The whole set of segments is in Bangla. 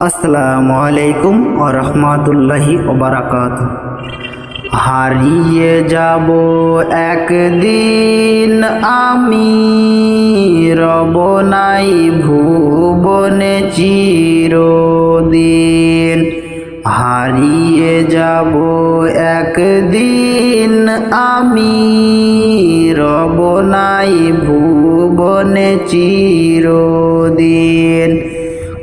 আসসালামু আলাইকুম ও রহমতুল্লাহি ওবরাকাত হারিয়ে যাব একদিন আমি, রব নাই ভুবনে চিরদিন। হারিয়ে যাব একদিন আমি, রব নাই ভুবনে চিরদিন।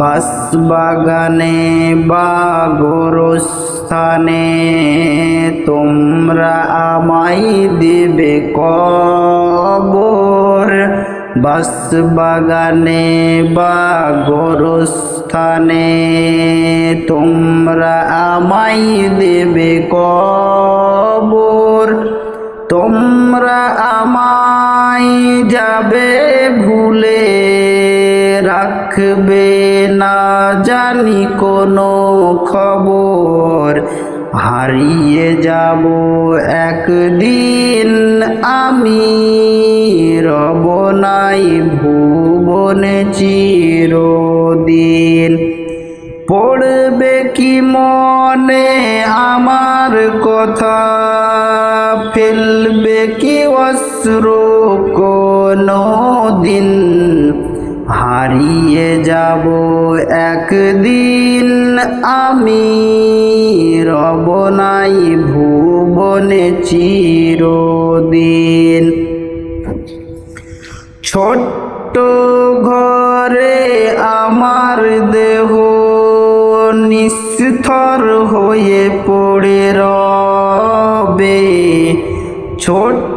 বাস বাগানে বা গোরস্থানে তোমরা আমায় দেবে কবর। বাস বাগানে বা গোরস্থানে তোমরা আমায় দেবে কবর। তোমরা আমায় যাবে ভুলে রাখবে না জানি কোনো খবর। হারিয়ে যাব একদিন আমি, রব নাই ভুবনে চিরদিন। পড়বে কি মনে আমার কথা, ফেলবে কি অস্ত্র কোনো দিন। হারিয়ে যাব একদিন আমি। রব নাই ভুবনে চিরদিন। ছোট্ট ঘরে আমার দেহ নিস্থর হয়ে পড়ে রবে। ছোট্ট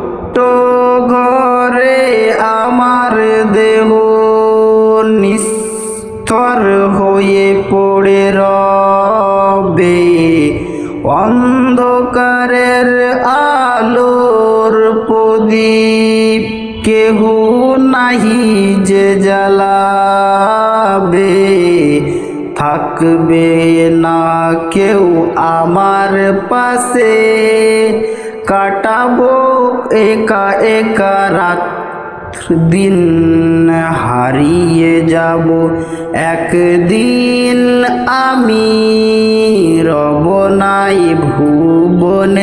আলোর প্রদীপ, কেহ নাহি যে জ্বালাবে, থাকবে না কেউ আমার পাশে। কাটাবো একা একা রাত দিন হারিয়ে যাব একদিন আমি। রব নাই ভুবনে